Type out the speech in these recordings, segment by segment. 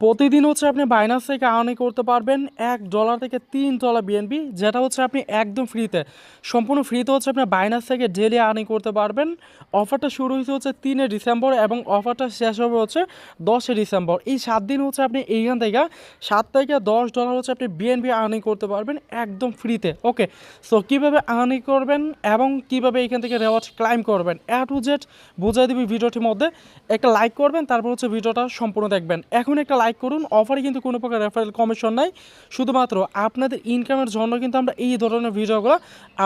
প্রতিদিন হচ্ছে আপনি বাইনাস থেকে আর্নিং করতে পারবেন এক ডলার থেকে তিন ডলার বিএনবি যেটা হচ্ছে আপনি একদম ফ্রিতে সম্পূর্ণ ফ্রিতে হচ্ছে আপনি বাইনাস থেকে ডেলি আর্নিং করতে পারবেন। অফারটা শুরু হয়েছে হচ্ছে তিনে ডিসেম্বর এবং অফারটা শেষ হবে হচ্ছে দশে ডিসেম্বর এই সাত দিন হচ্ছে আপনি এইখান থেকে সাত থেকে দশ ডলার হচ্ছে আপনি বিএনবি আর্নিং করতে পারবেন একদম ফ্রিতে ওকে সো কীভাবে আর্নিং করবেন এবং কীভাবে এইখান থেকে রেওয়ার্ড ক্লাইম করবেন? এ টু জেড বুঝাই দিবি ভিডিওটির মধ্যে। একটা লাইক করবেন, তারপর হচ্ছে ভিডিওটা সম্পূর্ণ দেখবেন। এখন একটা লাইক করুন অফারে কিন্তু কোনো প্রকার রেফারেল কমিশন নাই। শুধুমাত্র আপনাদের ইনকামের জন্য কিন্তু আমরা এই ধরনের ভিডিওগুলো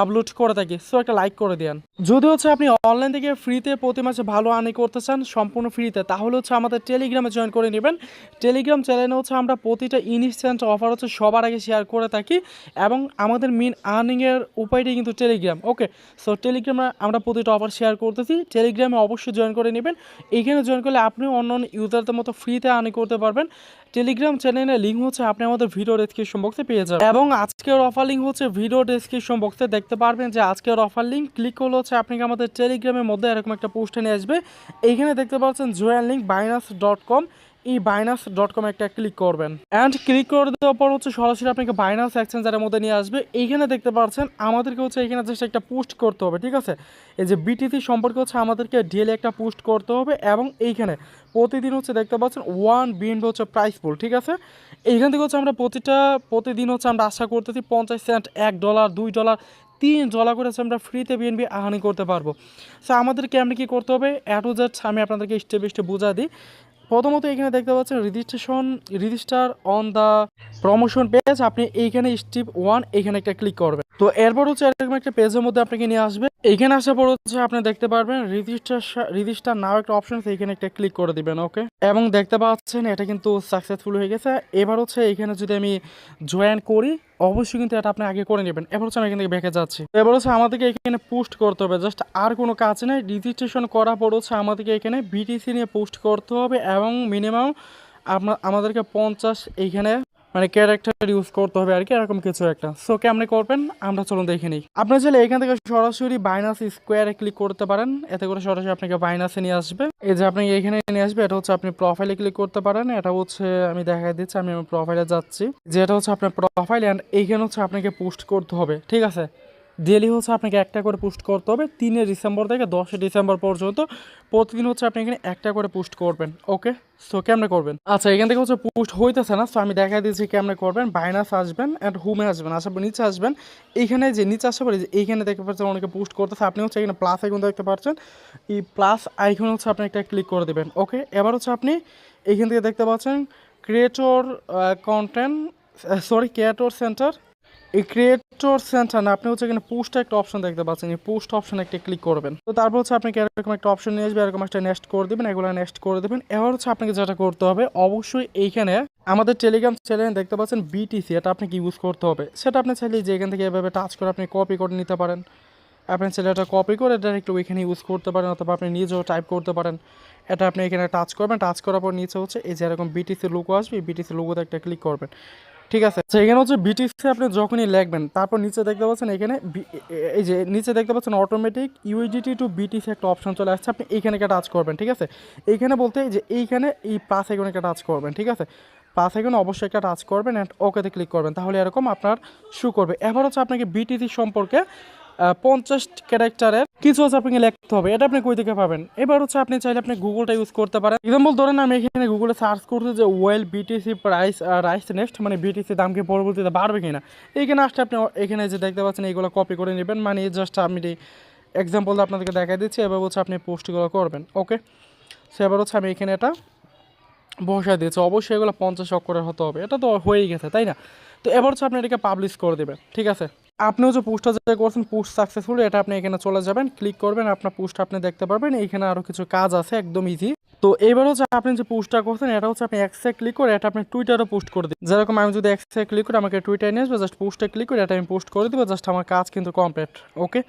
আপলোড করে থাকি। সো একটা লাইক করে দেন। যদি হচ্ছে আপনি অনলাইন থেকে ফ্রিতে প্রতি মাসে ভালো আর্নিং করতে চান, সম্পূর্ণ ফ্রিতে তাহলে হচ্ছে আমাদের টেলিগ্রামে জয়েন করে নেবেন। টেলিগ্রাম চ্যানেলে হচ্ছে আমরা প্রতিটা ইনস্ট্যান্ট অফার হচ্ছে সবার আগে শেয়ার করে থাকি এবং আমাদের মেন আর্নিংয়ের উপায়টাই কিন্তু টেলিগ্রাম ওকে সো টেলিগ্রামে আমরা প্রতিটা অফার শেয়ার করতেছি। টেলিগ্রামে অবশ্যই জয়েন করে নেবেন। এখানে জয়েন করলে আপনি অন্য অন্য ইউজারদের মতো ফ্রিতে আর্নিং করতে পারবেন। টেলিগ্রাম চ্যানেলের লিঙ্ক হচ্ছে, আপনি আমাদের ভিডিও ডেসক্রিপশন বক্সে পেয়ে যাবেন। এবং আজকের অফার লিঙ্ক হচ্ছে ভিডিও ডেসক্রিপশন বক্সে দেখতে পারবেন যে আজকের অফার লিঙ্ক ক্লিক করলে হচ্ছে আপনাকে আমাদের টেলিগ্রামের মধ্যে এরকম একটা পোস্টে নিয়ে আসবে। এখানে দেখতে পাচ্ছেন join link Binance dot com এই বাইনাস ডট কম একটা ক্লিক করবেন। অ্যান্ড ক্লিক করে দেওয়ার পর হচ্ছে সরাসরি আপনাকে বাইনাস এক্সচেঞ্জারের মধ্যে নিয়ে আসবে। এইখানে দেখতে পাচ্ছেন, আমাদেরকে হচ্ছে এখানে জাস্ট একটা পোস্ট করতে হবে, ঠিক আছে? এই যে বিটিসি সম্পর্কে হচ্ছে আমাদেরকে ডেলি একটা পোস্ট করতে হবে এবং এইখানে প্রতিদিন হচ্ছে দেখতে পাচ্ছেন ওয়ান বিএনবি হচ্ছে প্রাইস ফুল ঠিক আছে? এইখান থেকে হচ্ছে আমরা প্রতিটা, প্রতিদিন হচ্ছে আমরা আশা করতেছি পঞ্চাশ সেন্ট এক ডলার দুই ডলার তিন ডলার করে আমরা ফ্রিতে বিএনবি আহানি করতে পারব। সো আমাদেরকে আমরা কী করতে হবে অ্যাট জাস্ট আমি আপনাদেরকে স্টেপ স্টেপ বোঝা দিই। প্রথমত এখানে দেখতে পাচ্ছেন registration register on the promotion page আপনি এইখানে স্টেপ ওয়ান এখানে একটা ক্লিক করবেন। তো এরপর হচ্ছে এরকম একটা পেজের মধ্যে আপনাকে নিয়ে আসবে। এইখানে আসার পর হচ্ছে আপনি দেখতে পারবেন রেজিস্টার রেজিস্টার নাও একটা অপশন এখানে একটা ক্লিক করে দিবেন ওকে এবং দেখতে পাচ্ছেন এটা কিন্তু সাকসেসফুল হয়ে গেছে। এবার হচ্ছে এখানে যদি আমি জয়েন করি অবশ্যই কিন্তু এটা আপনি আগে করে নেবেন। এবার হচ্ছে আমি এখান থেকে ব্যাকে যাচ্ছি। এবার হচ্ছে আমাদেরকে এখানে পোস্ট করতে হবে। জাস্ট আর কোনো কাজ নেই। রেজিস্ট্রেশন করার পর হচ্ছে আমাদেরকে এখানে বিটিসি নিয়ে পোস্ট করতে হবে এবং মিনিমাম আপনার আমাদেরকে পঞ্চাশ এইখানে মানে ক্যারেক্টার ইউজ করতে হবে আর কি, এরকম কিছু একটা। সো কেমনি করবেন, আমরা চলুন দেখে নিই। আপনার চাইলে এখান থেকে সরাসরি বাইনাস স্কোয়ারে ক্লিক করতে পারেন। এতে করে সরাসরি আপনাকে বাইনাসে নিয়ে আসবে। এই যে আপনি এখানে নিয়ে আসবে, এটা হচ্ছে আপনি প্রোফাইলে ক্লিক করতে পারেন। এটা হচ্ছে, আমি দেখাই দিচ্ছি, আমি আমার প্রোফাইলে যাচ্ছি। যেটা হচ্ছে আপনার প্রোফাইল অ্যান্ড এইখানে হচ্ছে আপনাকে পোস্ট করতে হবে, ঠিক আছে? ডেলি হচ্ছে আপনাকে একটা করে পোস্ট করতে হবে তিনে ডিসেম্বর থেকে দশই ডিসেম্বর পর্যন্ত। প্রতিদিন হচ্ছে আপনি এখানে একটা করে পোস্ট করবেন, ওকে? সো কেমনে করবেন? আচ্ছা এখান থেকে হচ্ছে পোস্ট হইতেছে না সো আমি দেখা দিচ্ছি কেমনে করবেন। বাইনাস আসবেন অ্যান্ড হোমে আসবেন আসার নিচে আসবেন। এইখানে যে নিচে আসার পরে যে এইখানে দেখতে পাচ্ছেন অনেকে পোস্ট করতেছে, আপনি হচ্ছে এখানে প্লাস আইকন দেখতে পাচ্ছেন। এই প্লাস আইকন হচ্ছে আপনি একটা ক্লিক করে দেবেন, ওকে? এবার হচ্ছে আপনি এইখান থেকে দেখতে পাচ্ছেন creator content sorry creator centre এই ক্রিয়েটর সেন্টার না, আপনি হচ্ছে এখানে পোস্ট একটা অপশন দেখতে পাচ্ছেন, এই পোস্ট অপশন একটা ক্লিক করবেন। তো তারপর হচ্ছে আপনাকে এরকম একটা অপশন নিয়ে আসবে, এরকম একটা নেক্সট করে দেবেন, এগুলো নেক্সট করে দেবেন। এবার হচ্ছে আপনাকে যেটা করতে হবে, অবশ্যই এইখানে আমাদের টেলিগ্রাম চ্যানেলে দেখতে পাচ্ছেন বিটিসি এটা আপনাকে ইউজ করতে হবে। সেটা আপনি চাইলে যে এখান থেকে এভাবে টাচ করে আপনি কপি করে নিতে পারেন। আপনি চাইলে এটা কপি করে ডাইরেক্ট ওইখানে ইউজ করতে পারেন, অথবা আপনি নিজেও টাইপ করতে পারেন। এটা আপনি এখানে টাচ করবেন টাচ করার পর নিচে হচ্ছে এই যে এরকম বিটিসি লোগো আসবে বিটিসি লোগোতে একটা ক্লিক করবেন। ঠিক আছে? আচ্ছা এখানে হচ্ছে বিটিসি আপনি যখনই লিখবেন, তারপর নিচে দেখতে পাচ্ছেন এখানে এই যে নিচে দেখতে পাচ্ছেন অটোমেটিক ইউইডিটি টু বিটিসি একটা অপশন চলে আসছে, আপনি এইখানে একটা টাচ করবেন, ঠিক আছে? এইখানে বলতে যে এইখানে এই প্লাস এখানে একটা টাচ করবেন, ঠিক আছে? প্লাস এখানে অবশ্যই একটা টাচ করবেন অ্যান্ড ওকেতে ক্লিক করবেন, তাহলে এরকম আপনার শু করবে। এবার হচ্ছে আপনাকে বিটিসি সম্পর্কে পঞ্চাশ ক্যারেক্টারের কিছু হচ্ছে আপনাকে লিখতে হবে, এটা আপনি কই থেকে পাবেন? এবার হচ্ছে আপনি চাইলে আপনি গুগলটা ইউজ করতে পারেন। এক্সাম্পল ধরেন আমি এখানে গুগলে সার্চ করতে যে will BTC price rise next মানে বিটিসি দাম কি পরবর্তীতে বাড়বে কিনা? এইখানে আসলে আপনি এখানে যে দেখতে পাচ্ছেন এইগুলো কপি করে নেবেন। মানে জাস্ট আমি এক্সাম্পল আপনাদেরকে দেখা দিচ্ছি, এবার হচ্ছে আপনি পোস্টগুলো করবেন ওকে সো এবার হচ্ছে আমি এখানে এটা বসায় দিয়েছে। অবশ্যই এগুলো পঞ্চাশ অক্ষরের হতে হবে। এটা তো হয়েই গেছে, তাই না? তো এবার হচ্ছে আপনি এটাকে পাবলিশ করে দেবেন, ঠিক আছে? আপনি যে পোস্টটা যেটা করছেন পোস্ট সাকসেসফুল এটা আপনি এখানে চলে যাবেন ক্লিক করবেন, আপনার পোস্ট আপনি দেখতে পারবেন এইখানে আরও কিছু কাজ আছে, একদম ইজি তো এবার হচ্ছে আপনি যে পোস্টটা করছেন, এটা হচ্ছে আপনি এক্সে ক্লিক করে এটা আপনি টুইটারও পোস্ট করে দিন যেরকম আমি যদি এক্সে ক্লিক করে আমাকে টুইটারে নিয়ে আসব জাস্ট পোস্টে ক্লিক করে এটা আমি পোস্ট করে দেবো জাস্ট আমার কাজ কিন্তু কমপ্লিট ওকে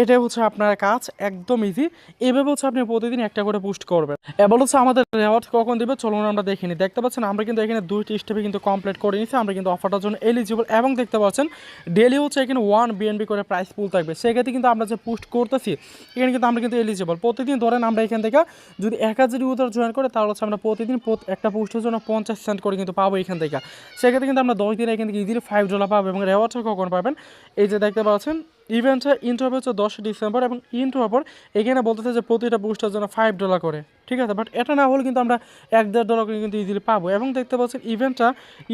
এটাই হচ্ছে আপনার কাজ, একদম ইজি এভাবে হচ্ছে আপনি প্রতিদিন একটা করে পোস্ট করবেন। এবার হচ্ছে আমাদের রেওয়ার্ড কখন দেবে, চলুন আমরা দেখে নিই। দেখতে পাচ্ছেন, আমরা কিন্তু এখানে দুইটি স্টেপে কিন্তু কমপ্লিট করে নিচ্ছি আমরা কিন্তু অফারটার জন্য এলিজিবল এবং দেখতে পাচ্ছেন ডেলি হচ্ছে এখানে ওয়ান বিএনবি করে প্রাইস পুল থাকবে। সেক্ষেত্রে কিন্তু আমরা যে পোস্ট করতেছি, এখানে কিন্তু আমরা কিন্তু এলিজিবল প্রতিদিন ধরেন আমরা এখান থেকে যদি এক হাজার ইউজার জয়েন করে, তাহলে হচ্ছে আমরা প্রতিদিন একটা পোস্টের জন্য পঞ্চাশ সেন্ট করে কিন্তু পাবো এখান থেকে। সেক্ষেত্রে কিন্তু আমরা দশ দিনে এখান থেকে ইজিলি ফাইভ ডলার পাবো এবং রেওয়ার্ডটা কখন পাবেন? এই যে দেখতে পাচ্ছেন ইভেন্টটা ইন্টু হবে হচ্ছে দশ ডিসেম্বর এবং ইন্টু হওয়ার পর এখানে বলতেছে যে প্রতিটা বুস্টার জন্য ফাইভ ডলার করে। ঠিক আছে? বাট এটা না হলে কিন্তু আমরা এক দেড় ডলার করে কিন্তু ইজিলি পাবো। এবং দেখতে পাচ্ছেন ইভেন্টটা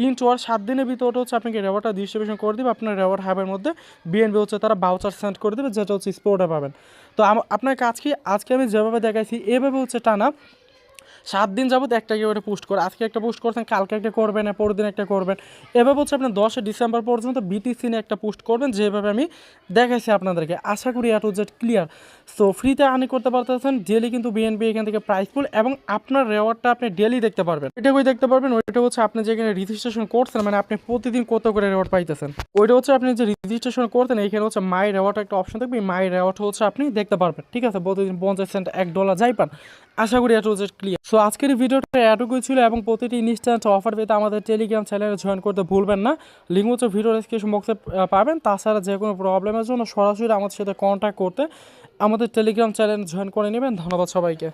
ইন্টু আর সাত দিনের ভিতরে হচ্ছে আপনাকে রেওয়ার্ডটা ডিস্ট্রিবিউশন করে দিবে। আপনার রেওয়ার্ড হাবের মধ্যে বিএনবি হচ্ছে তারা বাউচার সেন্ড করে দেবে, যেটা হচ্ছে স্পোর্টে পাবেন। তো আপনার কাজ কি? আজকে আমি যেভাবে দেখাইছি, এভাবে হচ্ছে টানা সাত দিন যাবত একটা করে পোস্ট করে, আজকে একটা পোস্ট করছেন, কালকে একটা করবেন পরের দিন একটা করবেন। এভাবে হচ্ছে আপনি দশই ডিসেম্বর পর্যন্ত বিটিসি নিয়ে একটা পোস্ট করবেন, যেভাবে আমি দেখাইছি আপনাদেরকে। আশা করি এত জেড ক্লিয়ার সো ফ্রিতে আর্নি করতে পারতেছেন ডেলি কিন্তু বিএনপি এখান থেকে প্রাইস ফুল এবং আপনার রেওয়ার্ডটা আপনি ডেলি দেখতে পারবেন। এটা কই দেখতে পারবেন? ওইটা হচ্ছে আপনি যেখানে রেজিস্ট্রেশন করছেন মানে আপনি প্রতিদিন কত করে রেওয়ার্ড পাইতেছেন? ওইটা হচ্ছে আপনি যে রেজিস্ট্রেশন করতেন এইখানে হচ্ছে মাই রেওয়ার্ড একটা অপশন থাকবে মাই রেওয়ার্ড হচ্ছে আপনি দেখতে পারবেন, ঠিক আছে? প্রতিদিন পঞ্চাশ সেন্ট এক ডলার যাই পান আশা করি এটা জেড ক্লিয়ার সো আজকের ভিডিওটা এটুকুই ছিল এবং প্রতিটি ইনস্ট্যান্ট অফার পেতে আমাদের টেলিগ্রাম চ্যানেলে জয়েন করতে ভুলবেন না। লিঙ্ক হচ্ছে ভিডিও ডিসক্রিপশন বক্সে পাবেন। তাছাড়া যে কোনো প্রবলেমের জন্য সরাসরি আমাদের সাথে কন্ট্যাক্ট করতে আমাদের টেলিগ্রাম চ্যানেল জয়েন করে নেবেন। ধন্যবাদ সবাইকে।